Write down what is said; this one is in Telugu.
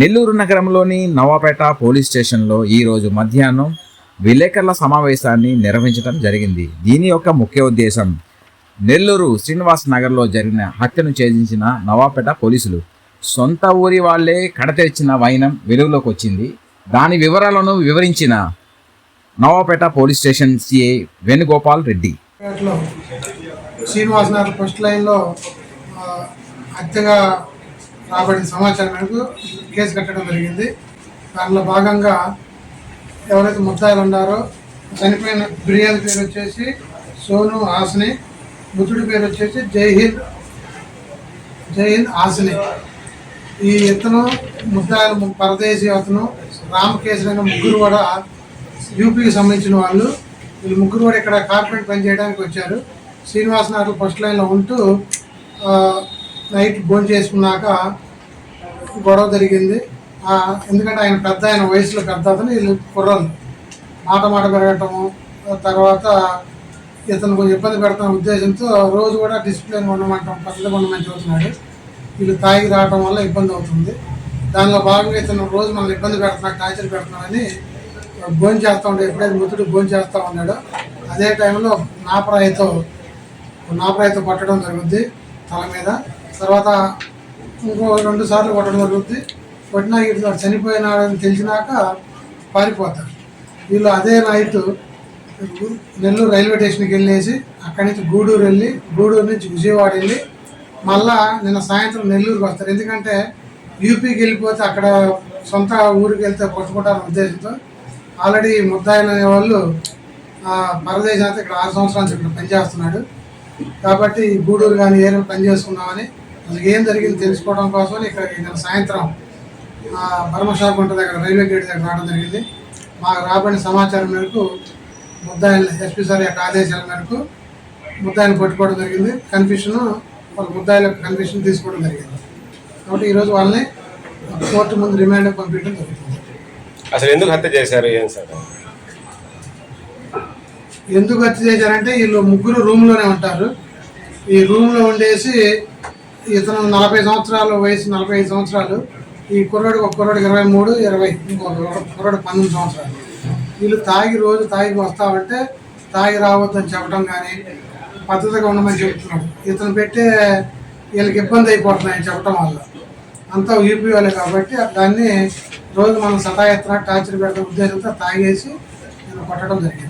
నెల్లూరు నగరంలోని నవాపేట పోలీస్ స్టేషన్లో ఈరోజు మధ్యాహ్నం విలేకరుల సమావేశాన్ని నిర్వహించడం జరిగింది. దీని యొక్క ముఖ్య ఉద్దేశం నెల్లూరు శ్రీనివాస్ నగర్లో జరిగిన హత్యను ఛేదించిన నవాపేట పోలీసులు సొంత ఊరి వాళ్ళే కడతెరిచిన వైనం వెలుగులోకి వచ్చింది. దాని వివరాలను వివరించిన Navapeta police station CI Venugopal Reddy. Srinivas Nagar first లైన్లో హత్యగా రాబడిన సమాచారం మేరకు కేసు కట్టడం జరిగింది. దానిలో భాగంగా ఎవరైతే ముద్దాయిలు ఉన్నారో చనిపోయిన బిర్యానీ పేరు వచ్చేసి సోను హాసిని మృతుడి పేరు వచ్చేసి జైహింద్ జైహింద్ హాసిని. ఈ ఇతను ముద్దాయిలు పరదేశీ అతను రామకేశ్వరి ముగ్గురు కూడా యూపీకి సంబంధించిన వాళ్ళు. వీళ్ళు ముగ్గురు కూడా ఇక్కడ కార్పొరేట్ పని చేయడానికి వచ్చారు. శ్రీనివాస్ నగర్ ఫస్ట్ లైన్లో ఉంటూ నైట్ భోజనం చేసుకున్నాక గొడవ జరిగింది. ఎందుకంటే ఆయన పెద్ద ఆయన వయసులో పెద్ద అతను వీళ్ళు కుర్రలు. మాట మాట పెరగటము తర్వాత ఇతను కొంచెం ఇబ్బంది పెడతాన ఉద్దేశంతో రోజు కూడా డిసిప్లిన్ ఉండమంటాం పద్ధతిగా ఉండమని చెబుతున్నాడు. వీళ్ళు తాగి రావడం వల్ల ఇబ్బంది అవుతుంది. దానిలో భాగంగా ఇతను రోజు మనల్ని ఇబ్బంది పెడుతున్నా టార్చర్ పెడుతున్నాడని భోజనం చేస్తూ ఉండే ఎప్పుడైతే మృతుడు భోజనం చేస్తూ ఉన్నాడో అదే టైంలో నాపరాయితో నాపరాయితో పట్టడం జరుగుద్ది తల మీద. తర్వాత ఇంకో రెండు సార్లు కొట్టడం జరుగుతుంది కొట్టినా ఇట్లా చనిపోయినాడని తెలిసినాక పారిపోతారు వీళ్ళు అదే నైట్ నెల్లూరు రైల్వే స్టేషన్కి వెళ్ళేసి అక్కడి నుంచి గూడూరు వెళ్ళి గూడూరు నుంచి విజయవాడ వెళ్ళి మళ్ళా నిన్న సాయంత్రం నెల్లూరుకి వస్తారు. ఎందుకంటే యూపీకి వెళ్ళిపోతే అక్కడ సొంత ఊరికి వెళ్తే కొట్టుకుంటారనే ఉద్దేశంతో ఆల్రెడీ ముద్దాయిన వాళ్ళు పరదేశం అయితే ఇక్కడ ఆరు సంవత్సరాల నుంచి ఇక్కడ పనిచేస్తున్నాడు. కాబట్టి గూడూరు కానీ ఏరియా పని చేసుకున్నామని అసలు ఏం జరిగింది తెలుసుకోవడం కోసం ఇక్కడ నిన్న సాయంత్రం పరమశాకుంట దగ్గర రైల్వే గేట్ దగ్గర రావడం జరిగింది. మాకు రాబడిన సమాచారం మేరకు ముద్దాయిలు ఎస్పీ సార్ యొక్క ఆదేశాల మేరకు ముద్దాయిని పట్టుకోవడం జరిగింది. కన్ఫ్యూషన్ వాళ్ళ ముద్దాయిల కన్ఫ్యూషన్ తీసుకోవడం జరిగింది. కాబట్టి ఈరోజు వాళ్ళని కోర్టు ముందు రిమాండ్ పంపించడం జరుగుతుంది. అసలు ఎందుకు హత్య చేశారు ఏం సార్? ఎందుకు హత్య చేశారంటే వీళ్ళు ముగ్గురు రూమ్లోనే ఉంటారు. ఈ రూమ్లో ఉండేసి ఇతను నలభై సంవత్సరాలు వయసు నలభై ఐదు సంవత్సరాలు. ఈ కుర్రాడికి ఒక కుర్రాడికి ఇరవై మూడు ఇరవై ఇంకొక కుర్రాడు పంతొమ్మిది సంవత్సరాలు. వీళ్ళు తాగి రోజు తాగి వస్తామంటే తాగి రావద్దని చెప్పడం కానీ పద్ధతిగా ఉండమని చెప్తున్నాడు. ఇతను పెట్టే వీళ్ళకి ఇబ్బంది అయిపోతున్నాయని చెప్పడం వల్ల. అంతా యూపీ వాళ్ళే కాబట్టి దాన్ని రోజు మనం సతాయత్న టార్చర్ పెట్టడం ఉద్దేశంతో తాగేసి నేను కొట్టడం జరిగింది.